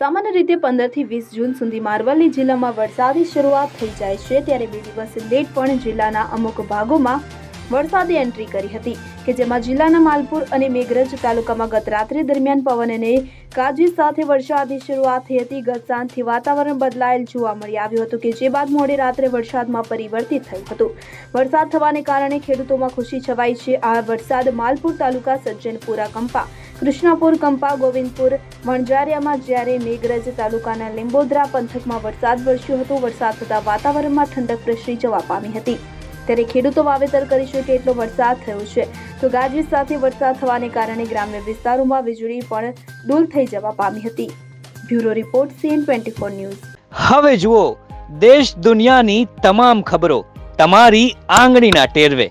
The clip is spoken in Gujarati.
સામાન્ય રીતે પંદરથી વીસ જૂન સુધી અરવલ્લી જિલ્લામાં વરસાદી શરૂઆત થઈ જાય છે ત્યારે બે દિવસ લેટ પણ જિલ્લાના અમુક ભાગોમાં વરસાદે એન્ટ્રી કરી હતી કે જેમાં જિલ્લાના માલપુર અને મેઘરજ તાલુકામાં ગત રાત્રે દરમિયાન પવન અને કાજી સાથે વરસાદની શરૂઆત થઈ હતી. ગત સાંજથી વાતાવરણ બદલાયેલ જોવા મળી આવ્યું હતું કે જે બાદ મોડી રાત્રે વરસાદમાં પરિવર્તિત થયું હતું. વરસાદ થવાને કારણે ખેડૂતોમાં ખુશી છવાઈ છે. આ વરસાદ માલપુર તાલુકા સજ્જનપુરા કંપા કૃષ્ણાપુર, કંપા, ગોવિંદપુર વણજારિયામાં જ્યારે મેઘરજ તાલુકાના લીંબોદરા પંથકમાં વરસાદ વરસ્યો હતો, વરસાદ થતાં વાતાવરણમાં ઠંડક પ્રસરી જવા પામી હતી. ત્યારે ખેડૂતો વાવેતર કરી શકે એટલો વરસાદ થયો છે. તો ગાજવીજ સાથે વરસાદ થવાને કારણે ગ્રામ્ય વિસ્તારોમાં વીજળી પણ દૂર થઈ જવા પામી હતી. Bureau report CN twenty four news. હવે જુઓ, દેશ દુનિયાની તમામ ખબરો તમારી આંગળીના ટેરવે.